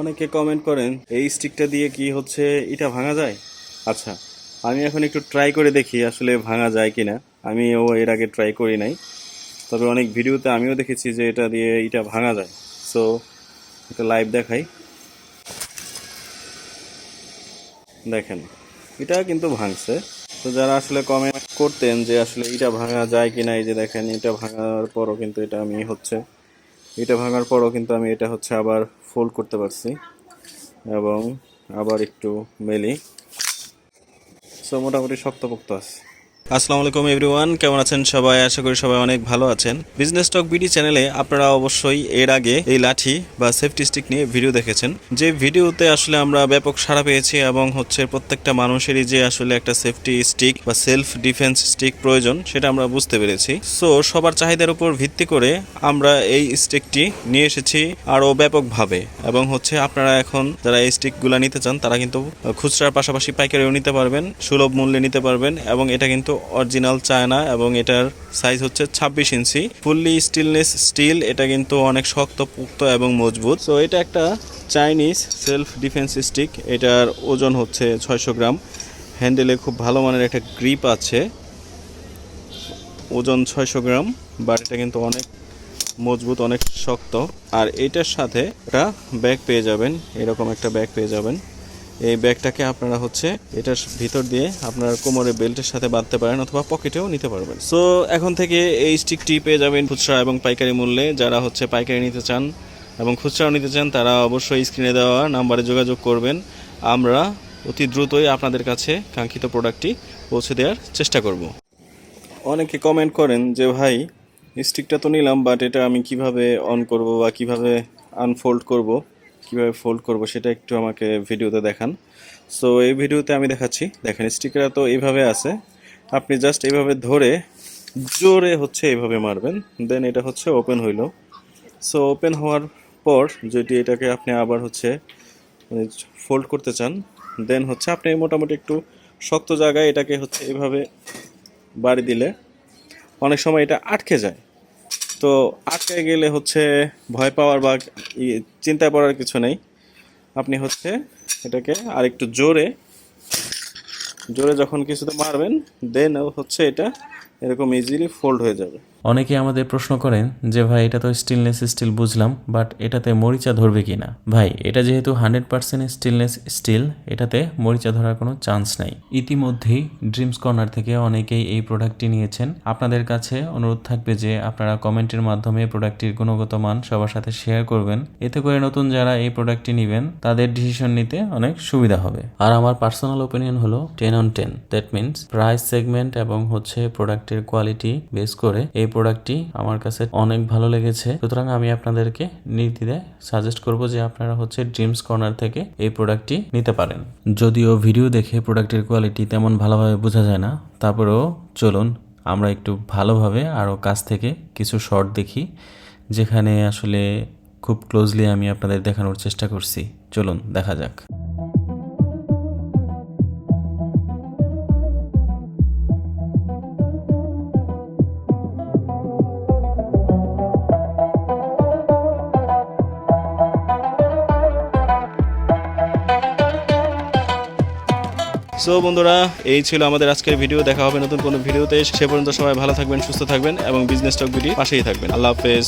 অনেকে কমেন্ট করেন, এই স্টিকটা দিয়ে কি হচ্ছে, এটা ভাঙা যায়? আচ্ছা আমি এখন একটু ট্রাই করে দেখি আসলে ভাঙা যায় কিনা। আমিও এর আগে ট্রাই করি নাই। তবে অনেক ভিডিওতে আমিও দেখেছি যে এটা দিয়ে এটা ভাঙা যায়। সো এটা লাইভ দেখাই। দেখেন, এটা কিন্তু ভাঙছে। তো যারা আসলে কমেন্ট করতেন যে আসলে এটা ভাঙা যায় কিনা, এই যে দেখেন, এটা ভাঙার পরও কিন্তু এটা আমি হচ্ছে এটা ভাঙার পরও কিন্তু আমি এটা হচ্ছে আবার ফোল্ড করতে পারছি এবং আবার একটু মেলি। সো মোটামুটি শক্তপোক্ত আছে। আসসালামু আলাইকুম এভরিওয়ান কেমন আছেন সবাই? আশা করি সবাই অনেক ভালো আছেন। বিজনেস টক বিডি চ্যানেলে আপনারা অবশ্যই এর আগে এই লাঠি বা সেফটি স্টিক নিয়ে ভিডিও দেখেছেন। যে ভিডিওতে আসলে আমরা ব্যাপক সাড়া পেয়েছি এবং হচ্ছে প্রত্যেকটা মানুষেরই যে আসলে একটা সেফটি স্টিক বা সেলফ ডিফেন্স স্টিক প্রয়োজন, সেটা আমরা বুঝতে পেরেছি। সো সবার চাহিদার উপর ভিত্তি করে আমরা এই স্টিকটি নিয়ে এসেছি আরও ব্যাপকভাবে। এবং হচ্ছে আপনারা এখন যারা এই স্টিকগুলো নিতে চান, তারা কিন্তু খুচরার পাশাপাশি পাইকারিও নিতে পারবেন, সুলভ মূল্যে নিতে পারবেন এবং এটা কিন্তু অরিজিনাল চায়না এবং এটার সাইজ হচ্ছে ছাব্বিশ ইঞ্চি ফুললি স্টিলনেস স্টিল এটা কিন্তু অনেক শক্ত পুক্ত এবং মজবুত। সো এটা একটা চাইনিজ সেলফ ডিফেন্স স্টিক এটার ওজন হচ্ছে ছয়শো গ্রাম। হ্যান্ডেলে খুব ভালো মানের একটা গ্রিপ আছে। ওজন ছয়শো গ্রাম বাট এটা কিন্তু অনেক মজবুত, অনেক শক্ত। আর এটার সাথে একটা ব্যাগ পেয়ে যাবেন, এরকম একটা ব্যাগ পেয়ে যাবেন। এই ব্যাগটাকে আপনারা হচ্ছে এটার ভিতর দিয়ে আপনার কোমরে বেল্টের সাথে বাঁধতে পারেন অথবা পকেটেও নিতে পারবেন। সো এখন থেকে এই স্টিকটি পেয়ে যাবেন খুচরা এবং পাইকারি মূল্যে। যারা হচ্ছে পাইকারি নিতে চান এবং খুচরাও নিতে চান, তারা অবশ্যই স্ক্রিনে দেওয়া নাম্বারে যোগাযোগ করবেন। আমরা অতি দ্রুতই আপনাদের কাছে কাঙ্ক্ষিত প্রোডাক্টটি পৌঁছে দেওয়ার চেষ্টা করব। অনেকে কমেন্ট করেন যে, ভাই স্টিকটা তো নিলাম বাট এটা আমি কীভাবে অন করব বা কীভাবে আনফোল্ড করব? কীভাবে ফোল্ড করব সেটা একটু আমাকে ভিডিওতে দেখান। সো এই ভিডিওতে আমি দেখাচ্ছি। দেখেন স্টিকারটা তো এইভাবে আছে। আপনি জাস্ট এইভাবে ধরে, জোরে হচ্ছে এইভাবে মারবেন। দেন এটা হচ্ছে ওপেন হইল। সো ওপেন হওয়ার পর যদি এটাকে আপনি আবার হচ্ছে ফোল্ড করতে চান দেন হচ্ছে আপনি মোটামুটি একটু শক্ত জায়গায় এটাকে হচ্ছে এইভাবে বাড়ি দিলে অনেক সময় এটা আটকে যায়। তো আটকে গেলে হচ্ছে ভয় পাওয়ার বা চিন্তায় পড়ার কিছু নেই। আপনি হচ্ছে এটাকে আর একটু জোরে জোরে যখন কিছুতে মারবেন দেন হচ্ছে এটা এরকম ইজিলি ফোল্ড হয়ে যাবে। অনেকে আমাদের প্রশ্ন করেন যে, ভাই, এটা তো স্টিলনেস স্টিল বুঝলাম বাট এটাতে মরিচা ধরবে কি না ভাই, এটা যেহেতু হান্ড্রেড পার্সেন্ট স্টিলনেস স্টিল এটাতে মরিচা ধরার কোনো চান্স নাই। ইতিমধ্যেই ড্রিমস কর্নার থেকে অনেকেই এই প্রোডাক্টটি নিয়েছেন। আপনাদের কাছে অনুরোধ থাকবে যে, আপনারা কমেন্টের মাধ্যমে প্রোডাক্টটির গুণগত মান সবার সাথে শেয়ার করবেন। এতে করে নতুন যারা এই প্রোডাক্টটি নেবেন, তাদের ডিসিশন নিতে অনেক সুবিধা হবে। আর আমার পার্সোনাল ওপিনিয়ন হলো ten on ten that means price segment এবং হচ্ছে প্রোডাক্টের কোয়ালিটি বেস করে এই প্রোডাক্টটি আমার কাছে অনেক ভালো লেগেছে। সুতরাং আমি আপনাদেরকে নির্দ্বিধায় সাজেস্ট করব যে আপনারা হচ্ছে ড্রিমস কর্নার থেকে এই প্রোডাক্টটি নিতে পারেন। যদিও ভিডিও দেখে প্রোডাক্টের কোয়ালিটি তেমন ভালোভাবে বোঝা যায় না, তারপরেও চলুন আমরা একটু ভালোভাবে আরও কাছ থেকে কিছু শর্ট দেখি, যেখানে আসলে খুব ক্লোজলি আমি আপনাদের দেখানোর চেষ্টা করছি। চলুন, দেখা যাক। সো বন্ধুরা, এই ছিল আমাদের আজকের ভিডিও দেখা হবে নতুন কোনো ভিডিওতে। সে পর্যন্ত সবাই ভালো থাকবেন, সুস্থ থাকবেন এবং বিজনেস টক ভিডিও পাশেই থাকবেন। আল্লাহ হাফেজ।